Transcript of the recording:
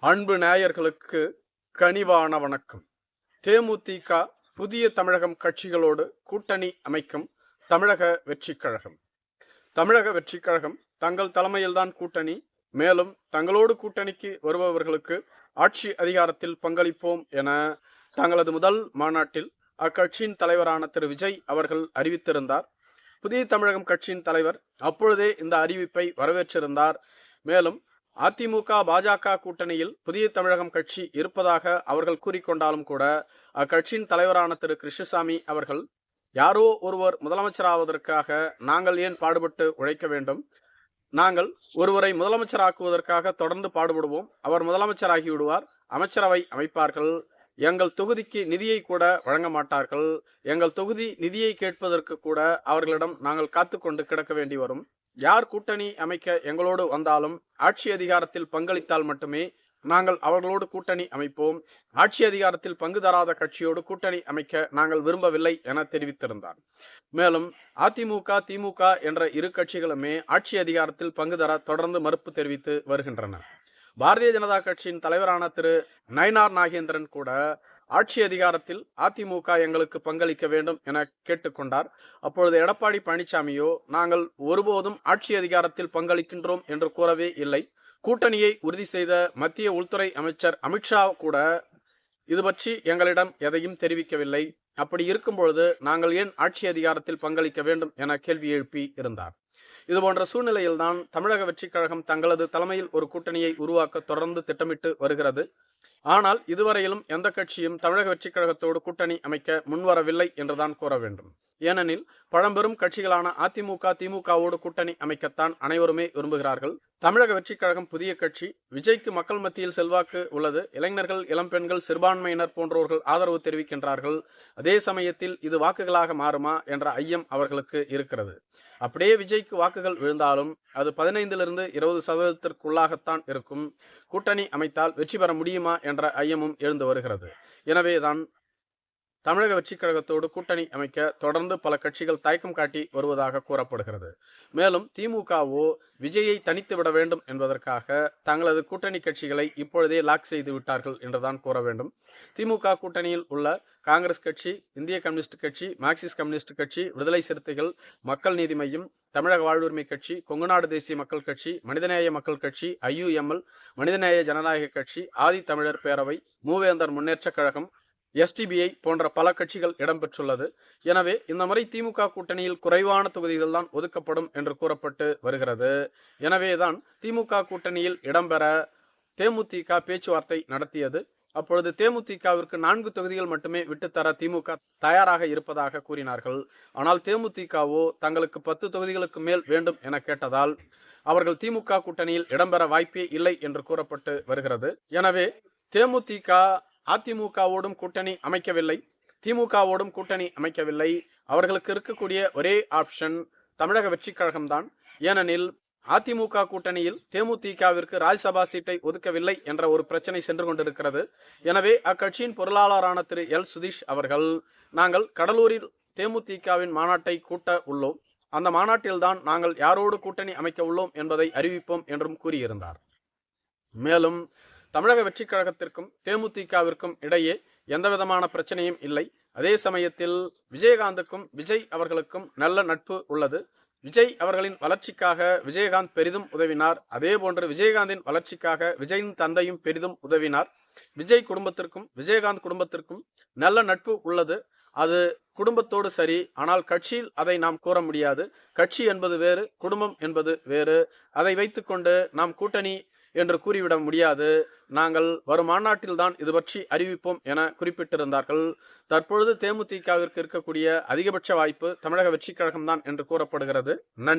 அன்பு நேயர்களுக்கு கனிவான வணக்கம். தேமுதிக புதிய தமிழகம் கட்சிகளோடு கூட்டணி அமைக்கும் தமிழக வெற்றிக் கழகம். தமிழக வெற்றிக் கழகம் தங்கள் தலைமையில்தான் கூட்டணி. மேலும் தங்களோடு கூட்டணிக்கு வருபவர்களுக்கு ஆட்சி அதிகாரத்தில் பங்களிப்போம் என தங்களது முதல் மாநாட்டில் அக்கட்சியின் தலைவரான திரு. விஜய் அவர்கள் அறிவித்திருந்தார். புதிய தமிழகம் கட்சியின் தலைவர் அப்பொழுதே இந்த அறிவிப்பை வரவேற்றிருந்தார். மேலும் அதிமுக பாஜக கூட்டணியில் புதிய தமிழகம் கட்சி இருப்பதாக அவர்கள் கூறிக்கொண்டாலும் கூட அக்கட்சியின் தலைவரான திரு. கிருஷ்ணசாமி அவர்கள் யாரோ ஒருவர் முதலமைச்சராவதற்காக நாங்கள் ஏன் பாடுபட்டு உழைக்க வேண்டும்? நாங்கள் ஒருவரை முதலமைச்சராக்குவதற்காக தொடர்ந்து பாடுபடுவோம். அவர் முதலமைச்சராகி விடுவார். அமைச்சரவை அமைப்பார்கள். எங்கள் தொகுதிக்கு நிதியை கூட வழங்க மாட்டார்கள். எங்கள் தொகுதி நிதியை கேட்பதற்கு கூட அவர்களிடம் நாங்கள் காத்துக்கொண்டு கிடக்க வேண்டி வரும். யார் கூட்டணி அமைக்க எங்களோடு வந்தாலும் ஆட்சி அதிகாரத்தில் பங்களித்தால் மட்டுமே நாங்கள் அவர்களோடு கூட்டணி அமைப்போம். ஆட்சி அதிகாரத்தில் பங்கு தராத கட்சியோடு கூட்டணி அமைக்க நாங்கள் விரும்பவில்லை என தெரிவித்திருந்தார். மேலும் அதிமுக திமுக என்ற இரு கட்சிகளுமே ஆட்சி அதிகாரத்தில் பங்கு தர தொடர்ந்து மறுப்பு தெரிவித்து வருகின்றன பாரதிய ஜனதா கட்சியின் தலைவரான திரு நயனார் நாகேந்திரன் கூட ஆட்சி அதிகாரத்தில் அதிமுக எங்களுக்கு பங்களிக்க வேண்டும் என கேட்டுக்கொண்டார். அப்பொழுது எடப்பாடி பழனிசாமியோ நாங்கள் ஒருபோதும் ஆட்சி அதிகாரத்தில் பங்களிக்கின்றோம் என்று கூறவே இல்லை. கூட்டணியை உறுதி செய்த மத்திய உள்துறை அமைச்சர் அமித்ஷா கூட இது பற்றி எங்களிடம் எதையும் தெரிவிக்கவில்லை. அப்படி இருக்கும் பொழுது நாங்கள் ஏன் ஆட்சி அதிகாரத்தில் பங்களிக்க வேண்டும் என கேள்வி எழுப்பி இருந்தார். இதுபோன்ற சூழ்நிலையில்தான் தமிழக வெற்றிக் கழகம் தங்களது தலைமையில் ஒரு கூட்டணியை உருவாக்க தொடர்ந்து திட்டமிட்டு வருகிறது. ஆனால் இதுவரையிலும் எந்த கட்சியும் தமிழக வெற்றிக் கழகத்தோடு கூட்டணி அமைக்க முன்வரவில்லை என்றுதான் கூற வேண்டும். ஏனெனில் பழம்பெரும் கட்சிகளான அதிமுக திமுகவோடு கூட்டணி அமைக்கத்தான் அனைவருமே விரும்புகிறார்கள். தமிழக வெற்றிக் கழகம் புதிய கட்சி விஜய்க்கு மக்கள் மத்தியில் செல்வாக்கு உள்ளது இளைஞர்கள் இளம்பெண்கள் சிறுபான்மையினர் போன்றோர்கள் ஆதரவு தெரிவிக்கின்றார்கள். அதே சமயத்தில் இது வாக்குகளாக மாறுமா என்ற ஐயம் அவர்களுக்கு இருக்கிறது. அப்படியே விஜய்க்கு வாக்குகள் விழுந்தாலும் அது பதினைந்திலிருந்து இருபது சதவீதத்திற்குள்ளாகத்தான் இருக்கும். கூட்டணி அமைத்தால் வெற்றி பெற முடியுமா என்ற ஐயமும் எழுந்து வருகிறது. எனவேதான் தமிழக வெற்றிக் கழகத்தோடு கூட்டணி அமைக்க தொடர்ந்து பல கட்சிகள் தயக்கம் காட்டி வருவதாக கூறப்படுகிறது. மேலும் திமுகவோ விஜயை தனித்து விட வேண்டும் என்பதற்காக தங்களது கூட்டணி கட்சிகளை இப்பொழுதே லாக் செய்து விட்டார்கள் என்றுதான் கூற வேண்டும். திமுக கூட்டணியில் உள்ள காங்கிரஸ் கட்சி இந்திய கம்யூனிஸ்ட் கட்சி மார்க்சிஸ்ட் கம்யூனிஸ்ட் கட்சி விடுதலை சிறுத்தைகள் மக்கள் நீதி மையம் தமிழக வாழ்வுரிமை கட்சி கொங்குநாடு தேசிய மக்கள் கட்சி மனிதநேய மக்கள் கட்சி ஐயுஎம்எல் மனிதநேய ஜனநாயக கட்சி ஆதி தமிழர் பேரவை மூவேந்தர் முன்னேற்ற கழகம் எஸ்டிபிஐ போன்ற பல கட்சிகள் இடம்பெற்றுள்ளது. எனவே இந்த முறை திமுக கூட்டணியில் குறைவான தொகுதிகள் தான் ஒதுக்கப்படும் என்று கூறப்பட்டு வருகிறது. எனவேதான் திமுக கூட்டணியில் இடம்பெற தேமுதிக பேச்சுவார்த்தை நடத்தியது. அப்பொழுது தேமுதிகவிற்கு நான்கு தொகுதிகள் மட்டுமே விட்டுத்தர திமுக தயாராக இருப்பதாக கூறினார்கள். ஆனால் தேமுதிகவோ தங்களுக்கு பத்து தொகுதிகளுக்கு மேல் வேண்டும் என கேட்டதால் அவர்கள் திமுக கூட்டணியில் இடம்பெற வாய்ப்பே இல்லை என்று கூறப்பட்டு வருகிறது. எனவே தேமுதிக அதிமுகவோடும் கூட்டணி அமைக்கவில்லை. திமுகவோடும் கூட்டணி அமைக்கவில்லை. அவர்களுக்கு இருக்கக்கூடிய ஒரே ஆப்ஷன் தமிழக வெற்றிக் கழகம்தான். ஏனெனில் அதிமுக கூட்டணியில் தேமுதிகவிற்கு ராஜ்யசபா சீட்டை ஒதுக்கவில்லை என்ற ஒரு பிரச்சனை சென்று கொண்டிருக்கிறது. எனவே அக்கட்சியின் பொருளாளரான திரு. எல். சுதீஷ் அவர்கள் நாங்கள் கடலூரில் தேமுதிகவின் மாநாட்டை கூட்ட உள்ளோம். அந்த மாநாட்டில்தான் நாங்கள் யாரோடு கூட்டணி அமைக்க உள்ளோம் என்பதை அறிவிப்போம் என்றும் கூறியிருந்தார். மேலும் தமிழக வெற்றிக் கழகத்திற்கும் தேமுதிகவிற்கும் இடையே எந்தவிதமான பிரச்சனையும் இல்லை. அதே சமயத்தில் விஜயகாந்துக்கும் விஜய் அவர்களுக்கும் நல்ல நட்பு உள்ளது. விஜய் அவர்களின் வளர்ச்சிக்காக விஜயகாந்த் பெரிதும் உதவினார். அதே போன்று விஜயகாந்தின் வளர்ச்சிக்காக விஜயின் தந்தையும் பெரிதும் உதவினார். விஜய் குடும்பத்திற்கும் விஜயகாந்த் குடும்பத்திற்கும் நல்ல நட்பு உள்ளது. அது குடும்பத்தோடு சரி ஆனால் கட்சியில் அதை நாம் கூற முடியாது. கட்சி என்பது வேறு குடும்பம் என்பது வேறு. அதை வைத்துக்கொண்டு நாம் கூட்டணி என்று கூறிவிட முடியாது. நாங்கள் வரும் மாநாட்டில்தான் இது பற்றி அறிவிப்போம் என குறிப்பிட்டிருந்தார்கள். தற்பொழுது தேமுதிகவிற்கு இருக்கக்கூடிய அதிகபட்ச வாய்ப்பு தமிழக வெற்றிக் கழகம்தான் என்று கூறப்படுகிறது. நன்றி.